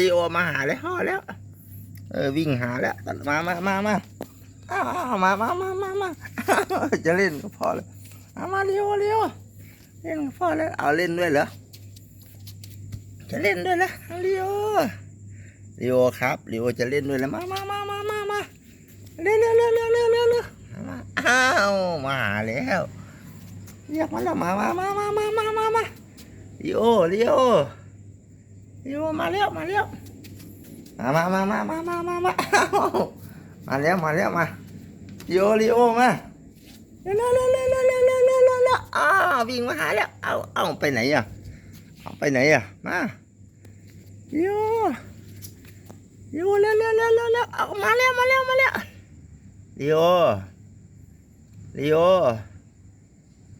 ลีโอมาหาแล้วแล้ว เออวิ่งหาแล้วมามามามาอ้ามามามามามาจะเล่นก็พอเลยเอามาเลี้ยวเลี้ยวเล่นพอแล้วเอาเล่นด้วยเหรอจะเล่นด้วยเล้วเร็วเร็วครับเลี้ยวจะเล่นด้วยแล้มามามามามามาเร็วเร็วเร็วเร็วเร็วเร็วมาเอ้าวมาแล้วเรียกมานแล้วมามามามามามามาเร็วเลี้ยว โอลีโอมาแล้วมาแล้วมามามามามามามามามาแล้วมาแล้วมาลีโอลีโอมาเร็วเร็วเร็วเร็วเร็วเร็วเร็วเร็วอ้าววิ่งมาหาแล้วเอาเอาไปไหนอะเอาไปไหนอะมาลีโอลีโอเร็วเร็วเร็วเร็วเร็วเอามาแล้วมาแล้วมาแล้วลีโอลีโอ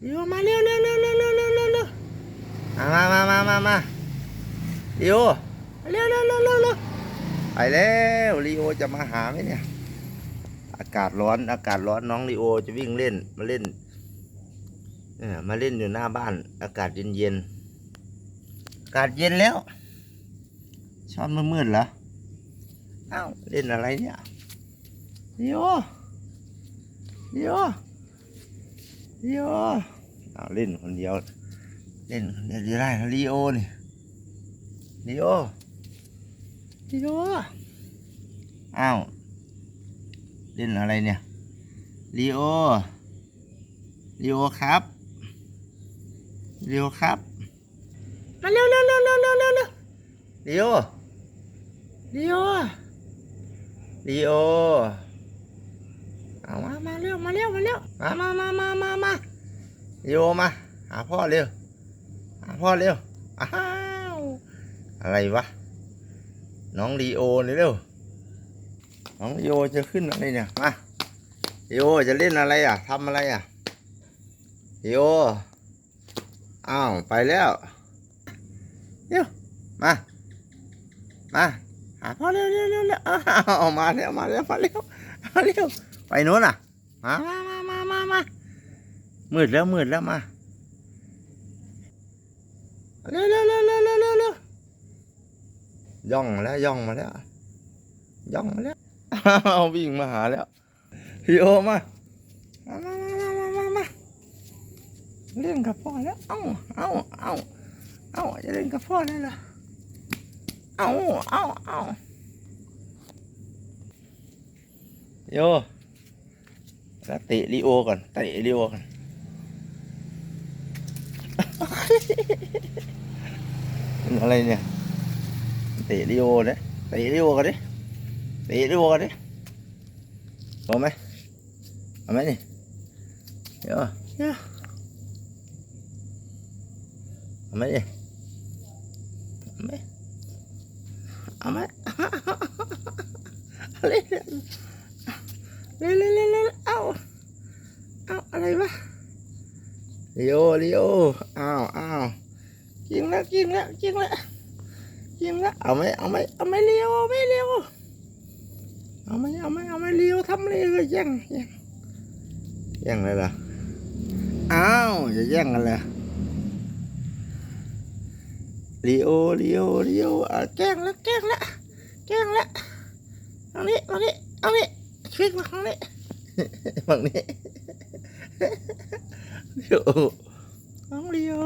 ลีโอมาเร็วเร็วเร็วเร็วเร็วเร็วมามามามามา ลีโอเร็วเร็วเร็วเร็วเร็วไปแล้วลีโอจะมาหาไหมเนี่ย อากาศร้อน อากาศร้อนน้องลีโอจะวิ่งเล่นมาเล่นเออมาเล่นอยู่หน้าบ้าน อากาศเย็นเย็นอากาศเย็นแล้ว ชอบมืดๆเหรออ้าวเล่นอะไรเนี่ยลีโอลีโอลีโออ้าเล่นคนเดียว เล่นคนเดียวจะได้ลีโอนี่ ลีโอลีโออ้าวเล่นอะไรเนี่ยลีโอลีโอครับลีโอครับมาเร็วเร็วเร็วเร็วเร็วเร็วเร็วลีโอลีโอลีโอเอามามาเร็วมาเร็วมาเร็วมามามามามามาลีโอมาหาพ่อเร็วหาพ่อเร็วอ้าว อะไรวะ น้องลีโอนี่เร็วน้องลีโอจะขึ้นอะไรเนี่ยมาลีโอจะเล่นอะไรอะทำอะไรอะลีโออ้าวไปแล้วเร็วมามาหาพ่อเร็วเร็วเร็วเร็วอ้าวมาแล้วมาแล้วมาเร็วมาเร็วไปโน้นอะมามามามามามามืดแล้วมืดแล้วมาเร็วเร็วเร็วเร็วเร็วเร็ว ย่องมาแล้วย่องมาแล้ว ย่องมาแล้วเอาวิ่งมาหาแล้วพี่โอมามามามามามามาเล่นกับพ่อแล้ว เอ้าเอ้าเอ้าเอ้าจะเล่นกับพ่อแล้วเหรอเอ้าเอ้าเอ้าโยแล้วเตะลิโอก่อนเตะลิโอก่อนอะไรเนี่ย เตะลิโอเนี่ยเตะลิโอกันดิเตะลิโอกันดิเอาไหมเอาไหมนี่เดี๋ยวเดี๋ยวเอาไหมดิเอาไหมเอาไหมเล่นเล่นเล่นเล่นเล่เอาเอาอะไรวะลิโอลิโออ้าวอ้าวกินแล้วกินแล้วกินแล้ว ยิงละเอาไหมเอาไหมเอาไหมเลี้ยวเอาไหมเลี้ยวเอาไหมเอาไหมเอาไหมเลี้ยวทำเลยแย่งแย่งแย่งเลยล่ะอ้าวจะแย่งกันเลยเลี้ยวเลี้ยวเลี้ยวอะแกล้งละแกล้งละแกล้งละเอานี้เอานี้เอานี้คลิกมาข้างนี้ฝั่งนี้เดี๋ยวน้องเลี้ยว